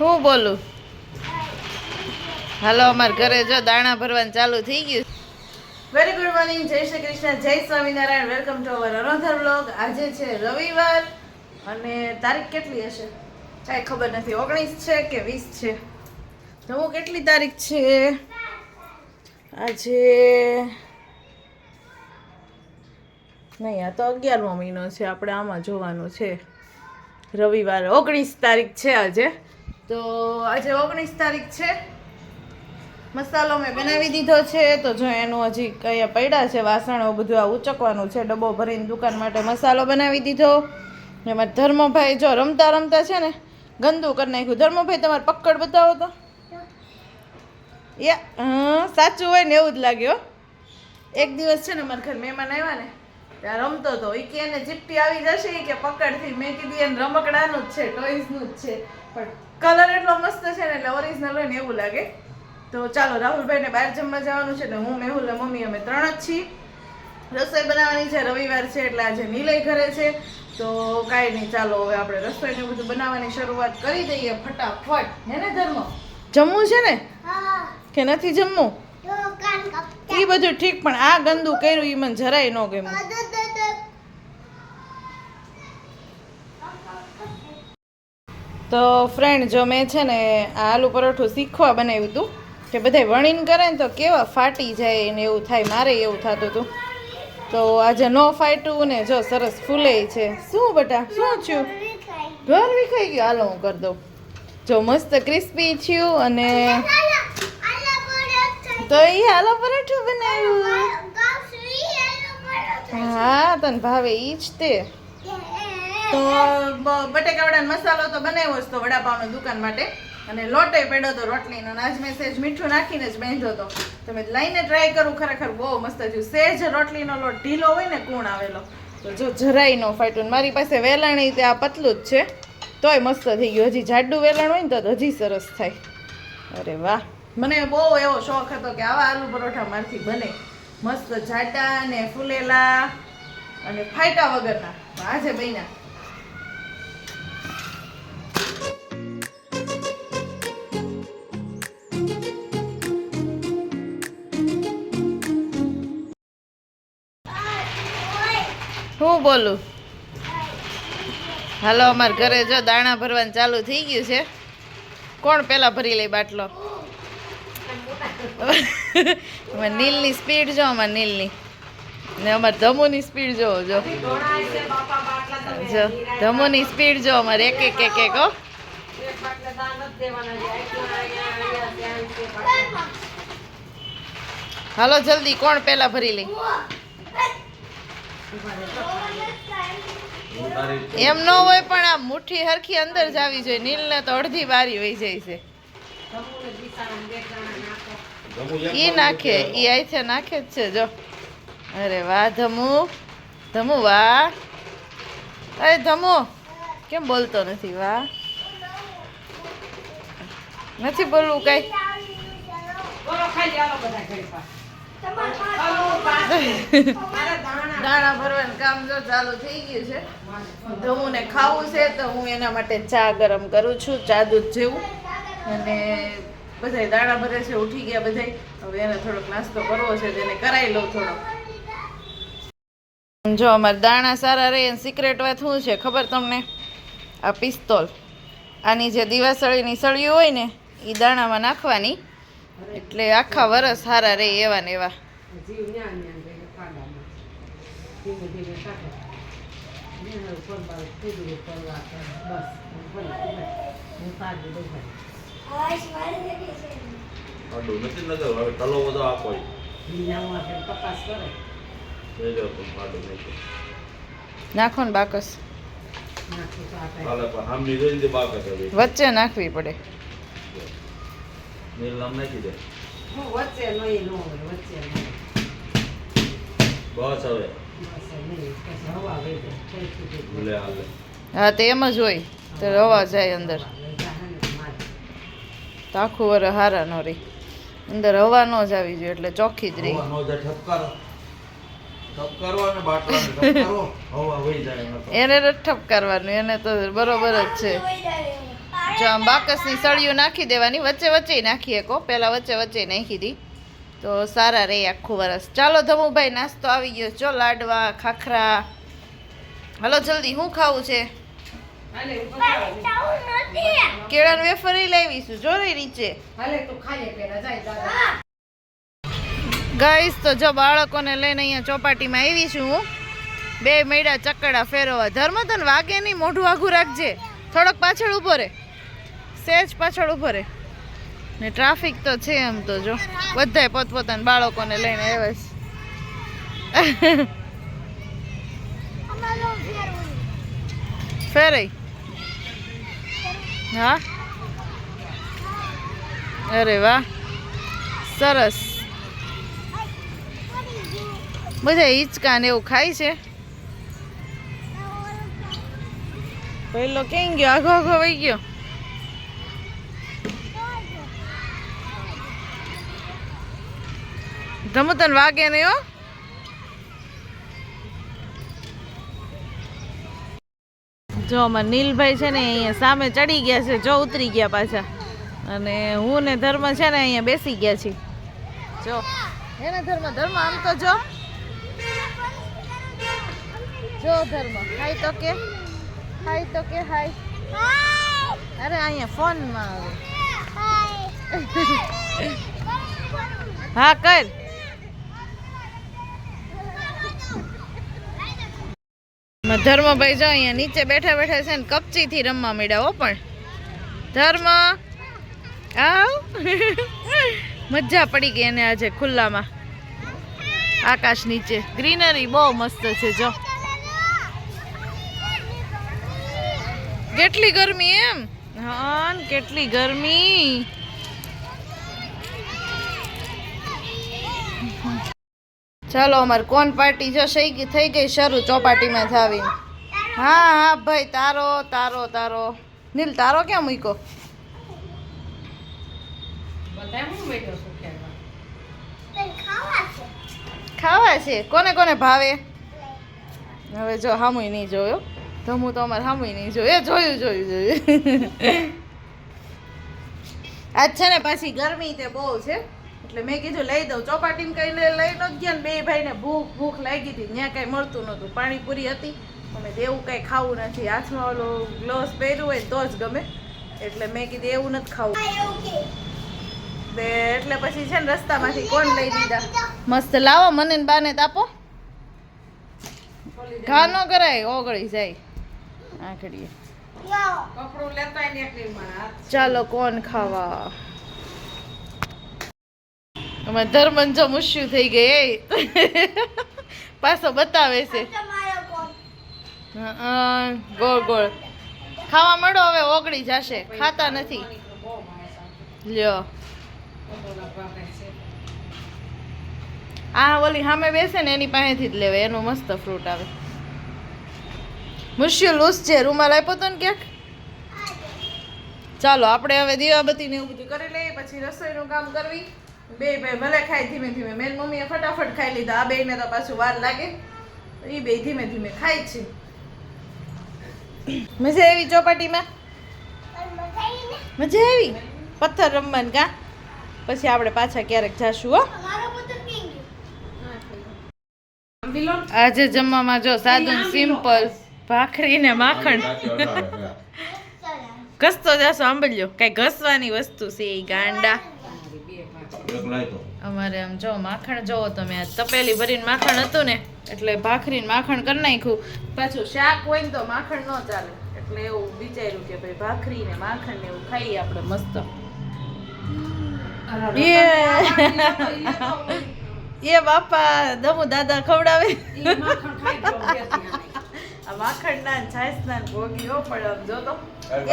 હું બોલું? હાલો, અમાર ઘરે જો દાણા ભરવાનું ચાલુ થઈ ગયું. વેરી ગુડ મોર્નિંગ જય શ્રી કૃષ્ણ, જય Swaminarayan. Welcome to our another blog આજે છે રવિવાર અને તારીખ કેટલી હશે? કાંઈ ખબર નથી. ઓગણીસ છે કે વીસ છે? હું કેટલી તારીખ છે? આજે નહીં, આ તો અગિયારમો મહિનો છે. આપણે આમાં જોવાનું છે. રવિવાર ઓગણીસ તારીખ છે આજે. તો આજે ઓગણીસ તારીખ છે. મસાલો મેં બનાવી દીધો છે તો જો એનું હજી કંઈ પડ્યા છે વાસણો બધું આ ઉચકવાનું છે ડબ્બો ભરીને દુકાન માટે મસાલો બનાવી દીધો. એમાં ધર્મભાઈ જો રમતા રમતા છે ને ગંદુ કરી નાખ્યું. ધર્મભાઈ તમારે પકડ બતાવો તો. યા હં, સાચું હોય ને એવું જ લાગ્યો એક દિવસ છે ને મારા ઘર મહેમાન આવ્યા ને ત્યાં રમતો હતો એ કે એને ચીપટી આવી જશે કે પકડથી મેં કીધું એને રમકડાનું જ છે ટોયઝનું જ છે. પણ કલર એટલો મસ્ત છે ને એટલે ઓરિજિનલ હોય ને એવું લાગે. તો ચાલો રાહુલભાઈને બહાર જમવા જવાનું છે ને હું મેહુલ ને મમ્મી અમે ત્રણ જ છીએ. રસોઈ બનાવવાની છે રવિવાર છે એટલે આજે નિલય ઘરે છે. તો કાંઈ નહીં ચાલો હવે આપણે રસોઈને બધું બનાવવાની શરૂઆત કરી દઈએ ફટાફટ. હે ને ધર્મ? જમવું છે ને? કે નથી જમવું? એ બધું ઠીક, પણ આ ગંદુ કર્યું એ મને જરાય ન ગમ્યું. તો ફ્રેન્ડ જો મેં છે ને આ આલુ પરોઠું શીખવા બનાવ્યું હતું કે બધાય વણીને કરે ને તો કેવા ફાટી જાય ને એવું થાય, મારે એવું થતું હતું તો આજે ન ફાટ્યું ને જો સરસ ફૂલે છે. શું બટા, શું થયું? ઘર વિખાઈ ગયું. હાલો હું કરી દઉં. જો મસ્ત ક્રિસ્પી થયું અને તો એ હાલો પરાઠું બનાવ્યું. હા, તને ભાવે ઈ જ તે તો બટેકાવડાનો મસાલો તો બનાવ્યો જ તો વડાપાવની દુકાન માટે. અને લોટે પડ્યો તો રોટલીનો અને આજ મેં સેજ મીઠું નાખીને જ બાંધ્યો હતો તમે લઈને ટ્રાય કરું, ખરેખર બહુ મસ્ત થયું. સેજ રોટલીનો લોટ ઢીલો હોય ને કૂણ આવેલો. તો જો જરાય નો ફાટ્યું મારી પાસે વેલણ તે આ પતલું જ છે. તોય મસ્ત થઈ ગયું. હજી જાડું વેલણ હોય ને તો હજી સરસ થાય. અરે વાહ. મને બહુ એવો શોખ હતો કે આવા આલુ પરોઠા મારથી બને. મસ્ત જાટા ને ફૂલેલા અને ફાયટા વગરના. આજે બન્યા. હું બોલું? હાલો, અમારા ઘરે જો દાણા ભરવાનું ચાલુ થઈ ગયું છે. કોણ પેલા ભરી લે બાટલો? અમાર નીલની સ્પીડ જો અમારે નીલની. ને અમારે ધમુની સ્પીડ જો જો. જો, ધમુની સ્પીડ જો, અમારે એક એક એક એક, હો. હાલો, જલ્દી, કોણ પેલા ભરી લઈ એમ ન હોય પણ આ મુઠ્ઠી હરખી અંદર જ આવી જોઈએ નીલને તો અડધી બારી વહી જાય છે. ઈ નાખે ઈ આઈથે નાખે જ છે જો. અરે વાહ ધમુ ધમુ વાહ. અરે ધમુ કેમ બોલતો નથી વાહ? નથી બોલવું કઈ? દાણા ભરવાનું કામ જો ચાલુ થઈ ગયું છે. ધમુને ખાવું છે તો હું એના માટે ચા ગરમ કરું છું ચા દૂધ જેવું. અને બધાય દાણા ભરે છે, ઉઠી ગયા બધાય. હવે એને થોડોક નાસ્તો કરવો છે તેને કરાવી લઉં થોડો. જો અમારે દાણા સારા રહે એની સિક્રેટ વાત શું છે ખબર તમને? આ પિસ્તોલ. આની જે દિવાસળીની સળીઓ હોય ને એ દાણામાં નાખવાની. એટલે આખા વરસ સારા રહે એવા ને એવા. બસ. આડું નથી નગર હવે તલો બધો આપો. નાખો ને બાકસ. વચ્ચે નાખવી પડે. નાખી દે. વચ્ચે નહીં વચ્ચે બસ હવે. હા તે એમ જ હોય તો રવા જાય અંદર હવા લઈ જાય ને મારે. તો આખું વર હારા ન રહી. અંદર હવા ન જ આવી જોઈએ એટલે ચોખ્ખી જ રહી. એનો ઠપકારવાનું એને તો બરોબર જ છે. જો આમ બાકસની સળિયું નાખી દેવાની વચ્ચે વચ્ચે નાખીએ કો પહેલાં વચ્ચે વચ્ચે નાખી દી. તો સારા રહે આખું વરસ. ચાલો ધમુભાઈ નાસ્તો આવી ગયો. જો લાડવા ખાખરા. હલો જલ્દી શું ખાવું છે. કેળાનું વેફર લાવીશું જો રે નીચે. હાલે તું ખાઈએ પેલા જાય દાદા. ગાઈસ તો જો બાળકોને લઈને અહીંયા ચોપાટીમાં આવી છું હું. બે મેડા ચકડા ફેરવવા. ધર્મધન વાગે નહીં મોઢું આઘું રાખજે. થોડોક પાછળ ઊભો રે. સેજ પાછળ ઊભો રે. ને ટ્રાફિક તો છે એમ તો જો. બધાય પોતપોતાના બાળકોને લઈને આવ્યા છે. ફેરાઈ હા? અરે વાહ. સરસ. બધા હિંચકા ને એવું ખાય છે? પહેલો કેમ ગયો? આઘો આઘો વહી ગયો? ધમતન વાગે નહીં હો. જો અમારા નીલભાઈ છે ને અહીંયા સામે ચડી ગયા છે જો ઉતરી ગયા પાછા. અને હું ને ધર્મ છે ને અહીંયા બેસી ગયા છીએ. જો. હે ને ધર્મ ધર્મ આમ તો જો. જો ધર્મ હાય તો કે હાય તો કે હાય. અરે અહીંયા ફોનમાં આવે. હા કર. ધર્મભાઈ જો અહીંયા નીચે બેઠા બેઠા છે ને કપચીથી રમવા માંડ્યા પણ. ધર્મ, આવ. મજા પડી ગઈ એને આજે ખુલ્લામાં. આકાશ નીચે. ગ્રીનરી બહુ મસ્ત છે, જો. કેટલી ગરમી એમ? હા, કેટલી ગરમી. ચાલો અમારે કોણ પાર્ટી જો થઈ ગઈ થઈ ગઈ શરૂ ચોપાટીમાં થાવી હા હા ભાઈ તારો તારો તારો. નીલ તારો ક્યાં મૂક્યો? ખાવા છે? કોને કોને ભાવે? હવે જો હામુય નહીં જોયો. તો હું તો અમારે હામુય નહીં જોયું. એ જોયું જોયું જોયું. આજ છે ને પાછી ગરમી તે બહુ છે. એટલે મેં કીધું લઈ દઉં. ચોપાટીને કઈ લઈ ન ગયા ને બે ભાઈને ભૂખ ભૂખ લાગી હતી. ત્યાં કાંઈ મળતું નહોતું. પાણીપુરી હતી. અમે એવું કાંઈ ખાવું નથી. હાથમાં ઓલો ગ્લોવ્સ પહેર્યું હોય તો જ ગમે. એટલે મેં કીધું એવું નથી ખાવું. એટલે પછી છે ને રસ્તામાંથી કોણ લઈ દીધા મસ્ત લાવો મને ને બાને તાપો ઘા ન કરાય ઓગળી જાય. આખડીએ. કપડું લેતા ચાલો કોણ ખાવા? અમારે ધર્મન જો મુશ્યુ થઈ ગઈ એ. પાછો બતાવે છે. ગોળ ગોળ. ખાવા મળો હવે ઓગળી જશે. ખાતા નથી. લ્યો. આ ઓલી સામે બેસે ને એની પાસેથી જ લેવાય એનું મસ્ત ફ્રૂટ આવે. મુશ્યુ લૂસ છે રૂમાલ આપ્યો તો ને ક્યાંક ચાલો આપણે હવે દીવાબત્તી ને એવું બધું કરી લઈએ પછી રસોઈનું કામ કરવી. બે ભાઈ ભલે ખાય ધીમે ધીમે. મેન મમ્મીએ ફટાફટ ખાઈ લીધા. આ બેને તો પાછું વાર લાગે. એ બે ધીમે ધીમે ખાય છે. મજા આવી ચોપાટીમાં? મજા આવી? પથ્થર રમવાનું કા? પછી આપણે પાછા ક્યારેક જાશું હો. આજે જમવામાં જો સાદું સિમ્પલ ભાખરી ને માખણ. ઘસતો જાશો આંબલ્યો કઈ ઘસવાની વસ્તુ છે ગાંડા. અમારે આમ જો માખણ જોવો તમે. આ તપેલી ભરીને માખણ હતું ને એટલે ભાખરીને માખણ કરી નાખ્યું. પાછું શાક હોય ને તો માખણ ન ચાલે. એટલે એવું વિચાર્યું કે ભાઈ ભાખરી ને માખણ ને એવું ખાઈએ આપણે મસ્ત. એ. બાપા દમુ દાદા ખવડાવે. માખણ ખાઈ ગયો બેસી આને. આ માખણ ના છાસ ના ભોગી હો પણ આમ જો તો.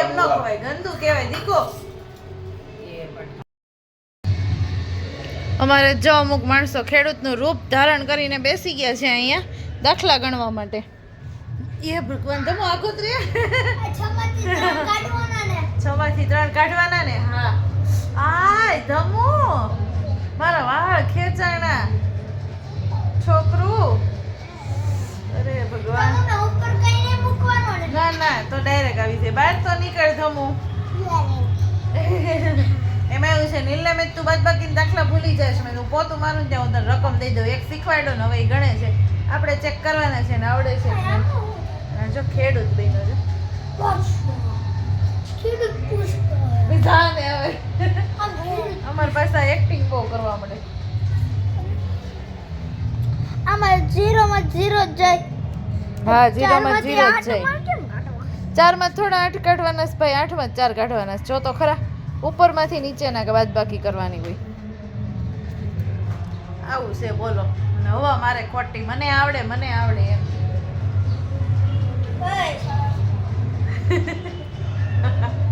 એમ ન કહેવાય ખવાય. ગંદુ કહેવાય. દીકો. અમારે જો અમુક માણસો ખેડૂતનું રૂપ ધારણ કરીને બેસી ગયા છે અહીંયા દાખલા ગણવા માટે. એ ભગવાન તમે આખો રે. છ માંથી ત્રણ કાઢવાના ને? હા. આય ધમુ. મારા વાળ ખેંચાણા. છોકરું. અરે ભગવાન. ના ના તો ડાયરેક્ટ આવી છે બહાર તો નીકળ ધમુ. એવું છે નીલને મેં તું બાદ બાકીના દાખલા ભૂલી જઈશ મેં તું પોતું મારું ત્યાં હું તને રકમ દઈ દઉં. એક શીખવાડ્યો ને હવે એ ગણે છે. આપણે ચેક કરવાના છે ને આવડે છે જો ખેડૂત બહેનો છે. વિધાને હવે. અમારી પાસે એક્ટિંગ બહુ કરવા મળે. આમાં ઝીરો માં ઝીરો જ જાય. હા ચારમાંથી જીરો જાય. કાઢવા? ચારમાં થોડા આઠ કાઢવાના છે ભાઈ આઠમાં જ ચાર કાઢવાના છે. જો તો ખરા. ઉપરમાંથી નીચેના કે બાદ કરવાની હોય. આવું છે બોલો. હવા હવે મારે ખોટી. મને આવડે મને આવડે એમ. ઓય,